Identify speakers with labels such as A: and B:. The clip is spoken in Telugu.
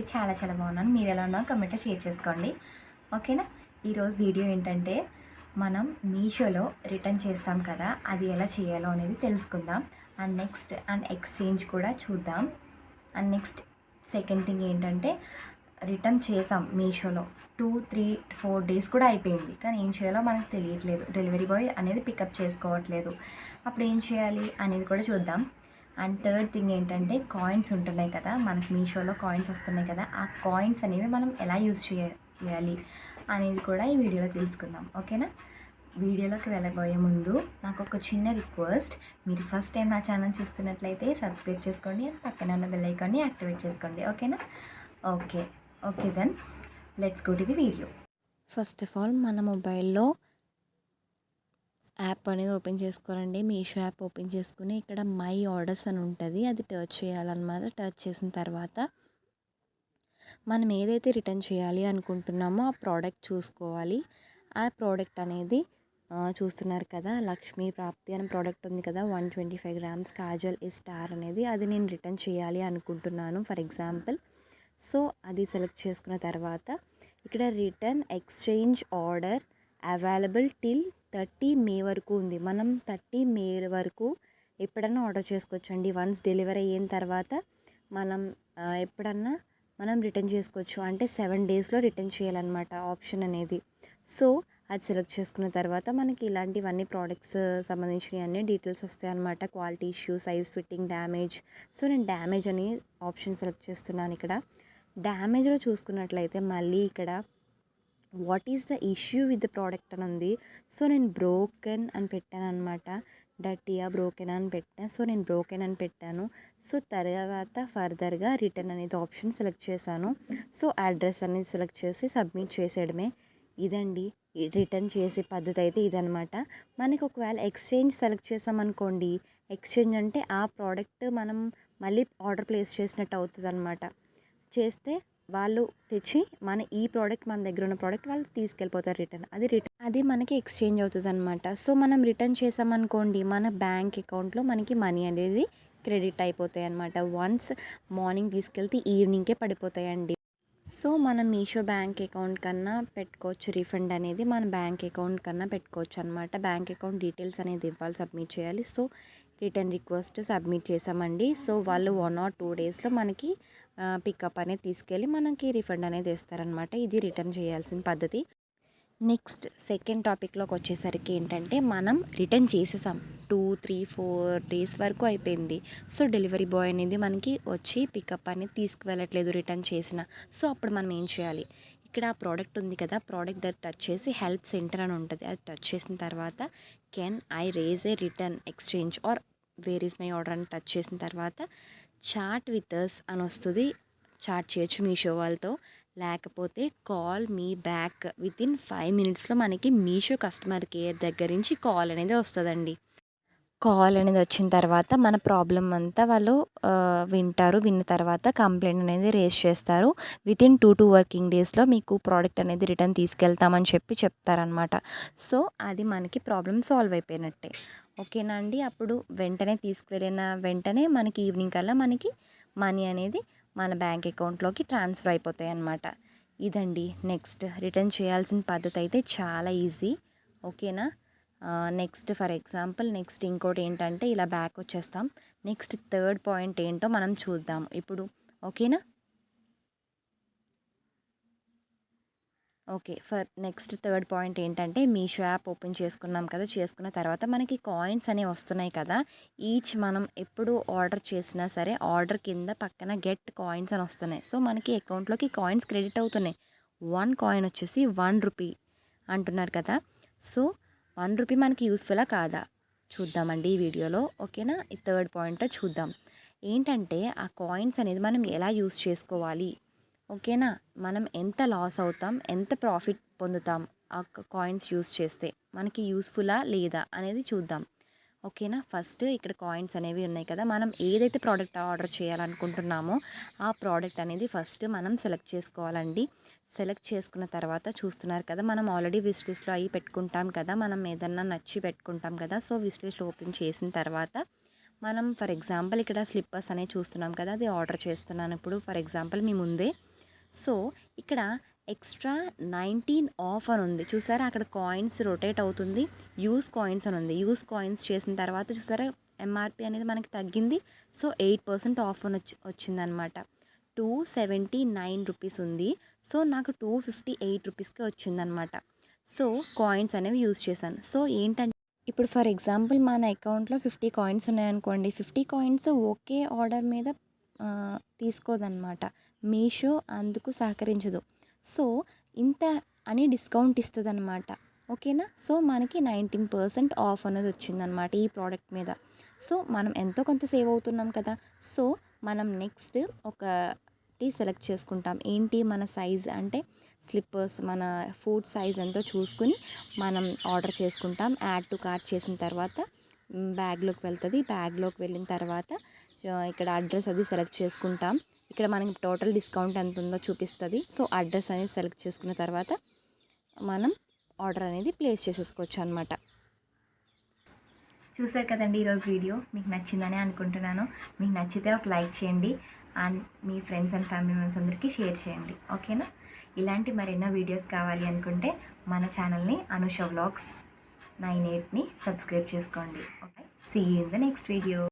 A: నేనైతే చాలా చాలా బాగున్నాను. మీరు ఎలా ఉన్నా కమెంట్లో షేర్ చేసుకోండి. ఓకేనా ఈరోజు వీడియో ఏంటంటే మనం మీషోలో రిటర్న్ చేస్తాం కదా అది ఎలా చేయాలో అనేది తెలుసుకుందాం. అండ్ నెక్స్ట్ అండ్ ఎక్స్చేంజ్ కూడా చూద్దాం. అండ్ నెక్స్ట్ సెకండ్ థింగ్ ఏంటంటే రిటర్న్ చేసాం మీషోలో. టూ త్రీ ఫోర్ డేస్ కూడా అయిపోయింది. కానీ ఏం చేయాలో మనకు తెలియట్లేదు. డెలివరీ బాయ్ అనేది పికప్ చేసుకోవట్లేదు. అప్పుడు ఏం చేయాలి అనేది కూడా చూద్దాం. అండ్ థర్డ్ థింగ్ ఏంటంటే కాయిన్స్ ఉంటున్నాయి కదా మనకి మీషోలో కాయిన్స్ వస్తున్నాయి కదా ఆ కాయిన్స్ అనేవి మనం ఎలా యూజ్ చేయాలి అనేది కూడా ఈ వీడియోలో తెలుసుకుందాం ఓకేనా? వీడియోలోకి వెళ్ళబోయే ముందు నాకు ఒక చిన్న రిక్వెస్ట్. మీరు ఫస్ట్ టైం నా ఛానల్ చూస్తున్నట్లయితే సబ్స్క్రైబ్ చేసుకోండి అండ్ పక్కన ఉన్న బెల్ ఐకాన్ని యాక్టివేట్ చేసుకోండి ఓకేనా? Okay okay then let's go to the video first of all మన మొబైల్లో యాప్ అనేది ఓపెన్ చేసుకోవాలండి. మీషో యాప్ ఓపెన్ చేసుకుని ఇక్కడ మై ఆర్డర్స్ అని ఉంటుంది. అది టచ్ చేయాలన్నమాట. టచ్ చేసిన తర్వాత మనం ఏదైతే రిటర్న్ చేయాలి అనుకుంటున్నామో ఆ ప్రోడక్ట్ చూసుకోవాలి. ఆ ప్రోడక్ట్ అనేది చూస్తున్నారు కదా లక్ష్మీ ప్రాప్తి అనే ప్రోడక్ట్ ఉంది కదా one twenty five grams kajal ఈ స్టార్ అనేది. అది నేను రిటర్న్ చేయాలి అనుకుంటున్నాను ఫర్ ఎగ్జాంపుల్. సో అది సెలెక్ట్ చేసుకున్న తర్వాత ఇక్కడ return exchange order available till thirty May వరకు ఉంది. మనం థర్టీ మే వరకు ఎప్పుడన్నా ఆర్డర్ చేసుకోవచ్చు అండి వన్స్ డెలివరీ అయిన తర్వాత మనం ఎప్పుడన్నా మనం రిటర్న్ చేసుకోవచ్చు. అంటే సెవెన్ డేస్లో రిటర్న్ చేయాలన్నమాట ఆప్షన్ అనేది. సో అది సెలెక్ట్ చేసుకున్న తర్వాత మనకి ఇలాంటివన్నీ ప్రోడక్ట్స్ సంబంధించినవి అన్ని డీటెయిల్స్ వస్తాయి అనమాట quality issue size fitting damage. So నేను డ్యామేజ్ అని ఆప్షన్ సెలెక్ట్ చేస్తున్నాను ఇక్కడ. డ్యామేజ్లో చూసుకున్నట్లయితే మళ్ళీ ఇక్కడ what is the issue with the product అని ఉంది సో నేను బ్రోకెన్ అని పెట్టాను అనమాట డర్టీయా బ్రోకెన్ అని పెట్టాను సో నేను బ్రోకెన్ అని పెట్టాను. సో తర్వాత ఫర్దర్గా రిటర్న్ అనేది ఆప్షన్ సెలెక్ట్ చేశాను. సో అడ్రస్ అనేది సెలెక్ట్ చేసి సబ్మిట్ చేసేయడమే. ఇదండి. రిటర్న్ చేసే పద్ధతి అయితే ఇదనమాట మనకి ఒకవేళ ఎక్స్చేంజ్ సెలెక్ట్ చేసామనుకోండి ఎక్స్చేంజ్ అంటే ఆ ప్రోడక్ట్ మనం మళ్ళీ ఆర్డర్ ప్లేస్ చేసినట్టు అవుతుంది అనమాట చేస్తే వాళ్ళు తెచ్చి మన ఈ ప్రోడక్ట్ మన దగ్గర ఉన్న ప్రోడక్ట్ వాళ్ళు తీసుకెళ్ళిపోతారు రిటర్న్ అది రిటర్న్ అది మనకి ఎక్స్చేంజ్ అవుతుంది అనమాట సో మనం రిటర్న్ చేసామనుకోండి మన బ్యాంక్ అకౌంట్లో మనకి మనీ అనేది క్రెడిట్ అయిపోతాయి అనమాట వన్స్ మార్నింగ్ తీసుకెళ్తే ఈవినింగ్కే పడిపోతాయండి. సో మనం మీషో బ్యాంక్ అకౌంట్ కన్నా పెట్టుకోవచ్చు రీఫండ్ అనేది మన బ్యాంక్ అకౌంట్ కన్నా పెట్టుకోవచ్చు అనమాట బ్యాంక్ అకౌంట్ డీటెయిల్స్ అనేది ఇవ్వాలి సబ్మిట్ చేయాలి. సో రిటర్న్ రిక్వెస్ట్ సబ్మిట్ చేసామండి సో వాళ్ళు వన్ ఆర్ టూ డేస్లో మనకి పికప్ అనేది తీసుకెళ్ళి మనకి రిఫండ్ అనేది ఇస్తారనమాట ఇది రిటర్న్ చేయాల్సిన పద్ధతి. నెక్స్ట్ సెకండ్ టాపిక్లోకి వచ్చేసరికి ఏంటంటే మనం రిటర్న్ చేసేసాం. టూ త్రీ ఫోర్ డేస్ వరకు అయిపోయింది. సో డెలివరీ బాయ్ అనేది మనకి వచ్చి పికప్ అనేది తీసుకువెళ్ళట్లేదు రిటర్న్ చేసిన. సో అప్పుడు మనం ఏం చేయాలి? ఇక్కడ ఆ ప్రోడక్ట్ ఉంది కదా ప్రోడక్ట్ దగ్గర టచ్ చేసి హెల్ప్ సెంటర్ అని ఉంటుంది. అది టచ్ చేసిన తర్వాత can I raise a return exchange? Or where is my order అని టచ్ చేసిన తర్వాత చాట్ విత్ అస్ అని వస్తుంది. చాట్ చేయొచ్చు మీషో వాళ్ళతో. లేకపోతే call me back within five మినిట్స్లో మనకి మీషో కస్టమర్ కేర్ దగ్గర నుంచి కాల్ అనేది వస్తుందండి. కాల్ అనేది వచ్చిన తర్వాత మన ప్రాబ్లం అంతా వాళ్ళు వింటారు. విన్న తర్వాత కంప్లైంట్ అనేది రేస్ చేస్తారు. Within two two working డేస్లో మీకు ప్రోడక్ట్ అనేది రిటర్న్ తీసుకెళ్తామని చెప్పి చెప్తారనమాట సో అది మనకి ప్రాబ్లం సాల్వ్ అయిపోయినట్టే. ఓకేనా అండి? అప్పుడు వెంటనే తీసుకువెళ్ళిన వెంటనే మనకి ఈవినింగ్ కల్లా మనకి మనీ అనేది మన బ్యాంక్ అకౌంట్లోకి ట్రాన్స్ఫర్ అయిపోతాయి అన్నమాట ఇదండి. నెక్స్ట్ రిటర్న్ చేయాల్సిన పద్ధతి అయితే చాలా ఈజీ. ఓకేనా? నెక్స్ట్ ఫర్ ఎగ్జాంపుల్ నెక్స్ట్ ఇంకోటి ఏంటంటే ఇలా బ్యాక్ వచ్చేస్తాం. నెక్స్ట్ థర్డ్ పాయింట్ ఏంటో మనం చూద్దాం. ఇప్పుడు ఓకేనా okay for next third point ఏంటంటే మీషో యాప్ ఓపెన్ చేసుకున్నాం కదా చేసుకున్న తర్వాత మనకి కాయిన్స్ అనేవి వస్తున్నాయి కదా. ఈచ్ మనం ఎప్పుడు ఆర్డర్ చేసినా సరే ఆర్డర్ కింద పక్కన గెట్ కాయిన్స్ అని వస్తున్నాయి. సో మనకి అకౌంట్లోకి కాయిన్స్ క్రెడిట్ అవుతున్నాయి. వన్ కాయిన్ వచ్చేసి వన్ రూపీ అంటున్నారు కదా. సో వన్ రూపీ మనకి యూస్ఫుల్లా కాదా? చూద్దామండి ఈ వీడియోలో. ఓకేనా? ఈ థర్డ్ పాయింట్ చూద్దాం. ఏంటంటే ఆ కాయిన్స్ అనేది మనం ఎలా యూస్ చేసుకోవాలి? ఓకేనా? మనం ఎంత లాస్ అవుతాం? ఎంత ప్రాఫిట్ పొందుతాం? ఆ కాయిన్స్ యూస్ చేస్తే మనకి యూస్ఫుల్లా లేదా అనేది చూద్దాం. ఓకేనా? ఫస్ట్ ఇక్కడ కాయిన్స్ అనేవి ఉన్నాయి కదా మనం ఏదైతే ప్రోడక్ట్ ఆర్డర్ చేయాలనుకుంటున్నామో ఆ ప్రోడక్ట్ అనేది ఫస్ట్ మనం సెలెక్ట్ చేసుకోవాలండి. సెలెక్ట్ చేసుకున్న తర్వాత చూస్తున్నారు కదా మనం ఆల్రెడీ విష్ లిస్ట్లో అవి పెట్టుకుంటాం కదా మనం ఏదన్నా నచ్చి పెట్టుకుంటాం కదా సో విష్ లిస్ట్ ఓపెన్ చేసిన తర్వాత మనం ఫర్ ఎగ్జాంపుల్ ఇక్కడ స్లిప్పర్స్ అనేవి చూస్తున్నాం కదా అది ఆర్డర్ చేస్తున్నాను ఇప్పుడు ఫర్ ఎగ్జాంపుల్ మీ ముందే. సో ఇక్కడ ఎక్స్ట్రా నైన్టీన్ ఆఫ్ అని ఉంది. చూసారా? అక్కడ కాయిన్స్ రొటేట్ అవుతుంది. యూస్ కాయిన్స్ అని ఉంది. యూస్ కాయిన్స్ చేసిన తర్వాత చూసారా? ఎంఆర్పి అనేది మనకి తగ్గింది. సో ఎయిట్ పర్సెంట్ ఆఫ్ అని వచ్చి వచ్చిందనమాట. టూ సెవెంటీ నైన్ రూపీస్ ఉంది. సో నాకు టూ ఫిఫ్టీ ఎయిట్ రూపీస్కి వచ్చిందనమాట. సో కాయిన్స్ అనేవి యూస్ చేశాను. సో ఏంటంటే ఇప్పుడు ఫర్ ఎగ్జాంపుల్ మన అకౌంట్లో ఫిఫ్టీ కాయిన్స్ ఉన్నాయనుకోండి. ఫిఫ్టీ కాయిన్స్ ఒకే ఆర్డర్ మీద తీసుకోదన్నమాట మీషో అందుకు సహకరించదు. సో ఇంత అని డిస్కౌంట్ ఇస్తుంది అనమాట ఓకేనా? సో మనకి నైన్టీన్ పర్సెంట్ ఆఫ్ అనేది వచ్చిందనమాట ఈ ప్రోడక్ట్ మీద. సో మనం ఎంతో కొంత సేవ్ అవుతున్నాం కదా. సో మనం నెక్స్ట్ ఒకటి సెలెక్ట్ చేసుకుంటాం. ఏంటి? మన సైజ్ అంటే స్లిప్పర్స్ మన ఫుడ్ సైజ్ ఎంతో చూసుకుని మనం ఆర్డర్ చేసుకుంటాం. యాడ్ టు కార్ట్ చేసిన తర్వాత బ్యాగ్లోకి వెళ్తుంది. బ్యాగ్లోకి వెళ్ళిన తర్వాత ఇక్కడ అడ్రస్ అది సెలెక్ట్ చేసుకుంటాం. ఇక్కడ మనకి టోటల్ డిస్కౌంట్ ఎంత ఉందో చూపిస్తుంది. సో అడ్రస్ అనేది సెలెక్ట్ చేసుకున్న తర్వాత మనం ఆర్డర్ అనేది ప్లేస్ చేసేసుకోవచ్చు అనమాట
B: చూసారు కదండి ఈరోజు వీడియో? మీకు నచ్చిందని అనుకుంటున్నాను. మీకు నచ్చితే ఒక లైక్ చేయండి. అండ్ మీ ఫ్రెండ్స్ అండ్ ఫ్యామిలీ మెంబర్స్ అందరికీ షేర్ చేయండి. ఓకేనా? ఇలాంటి మరెన్నో వీడియోస్ కావాలి అనుకుంటే మన ఛానల్ని అనుష వ్లాగ్స్ నైన్ ఎయిట్ని సబ్స్క్రైబ్ చేసుకోండి. Okay? See in the next video